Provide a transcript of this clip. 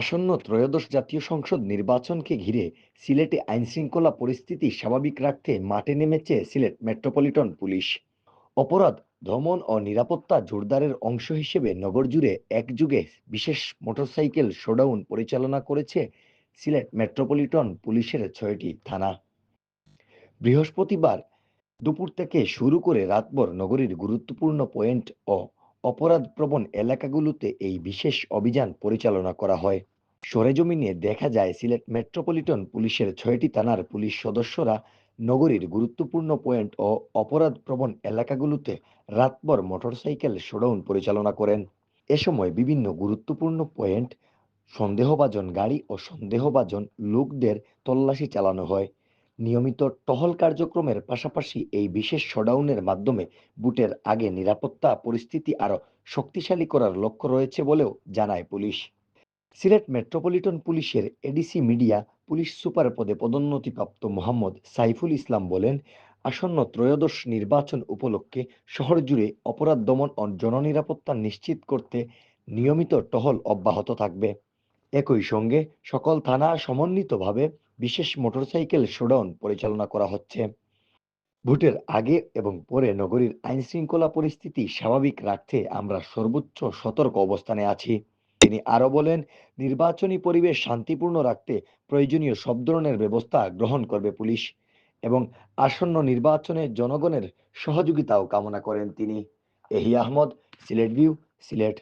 আসন্ন ত্রয়োদশ জাতীয় সংসদ নির্বাচনকে ঘিরে সিলেটে আইনশৃঙ্খলা পরিস্থিতি স্বাভাবিক রাখতে মাঠে নেমেছে সিলেট মেট্রোপলিটন পুলিশ। অপরাধ, দমন ও নিরাপত্তা জোরদারের অংশ হিসেবে নগর জুড়ে একযুগে বিশেষ মোটরসাইকেল শোডাউন পরিচালনা করেছে সিলেট মেট্রোপলিটন পুলিশের ছয়টি থানা। বৃহস্পতিবার দুপুর থেকে শুরু করে রাতভর নগরীর গুরুত্বপূর্ণ পয়েন্ট ও অপরাধপ্রবণ এলাকাগুলোতে এই বিশেষ অভিযান পরিচালনা করা হয়। সরেজমিনে দেখা যায় সিলেট মেট্রোপলিটন পুলিশের ছয়টি থানার পুলিশ সদস্যরা নগরীর গুরুত্বপূর্ণ পয়েন্ট ও অপরাধপ্রবণ এলাকাগুলোতে রাতভর মোটরসাইকেল শোডাউন পরিচালনা করেন। এ সময় বিভিন্ন গুরুত্বপূর্ণ পয়েন্ট, সন্দেহভাজন গাড়ি ও সন্দেহভাজন লোকদের তল্লাশি চালানো হয়। নিয়মিত টহল কার্যক্রমের পাশাপাশি এই বিশেষ শডাউনের মাধ্যমে বুটের আগে নিরাপত্তা, পরিস্থিতি আরও শক্তিশালী করার লক্ষ্য রয়েছে বলেও জানায় পুলিশ। সিলেট মেট্রোপলিটন পুলিশের এডিসি মিডিয়া পুলিশ সুপার পদে পদোন্নতিপ্রাপ্ত মোহাম্মদ সাইফুল ইসলাম বলেন, আসন্ন ত্রয়োদশ নির্বাচন উপলক্ষে শহর জুড়ে অপরাধ দমন ও জননিরাপত্তা নিশ্চিত করতে নিয়মিত টহল অব্যাহত থাকবে। একই সঙ্গে সকল থানা সমন্বিতভাবে বিশেষ মোটরসাইকেল শোডাউন পরিচালনা করা হচ্ছে। ভোটের আগে এবং পরে নগরীর আইন শৃঙ্খলা পরিস্থিতি স্বাভাবিক রাখতে আমরা সর্বোচ্চ সতর্ক অবস্থানে আছি। তিনি আরও বলেন, নির্বাচনী পরিবেশ শান্তিপূর্ণ রাখতে প্রয়োজনীয় সব ধরনের ব্যবস্থা গ্রহণ করবে পুলিশ এবং আসন্ন নির্বাচনে জনগণের সহযোগিতাও কামনা করেন তিনি। এহি আহমদ, সিলেট ভিউ, সিলেট।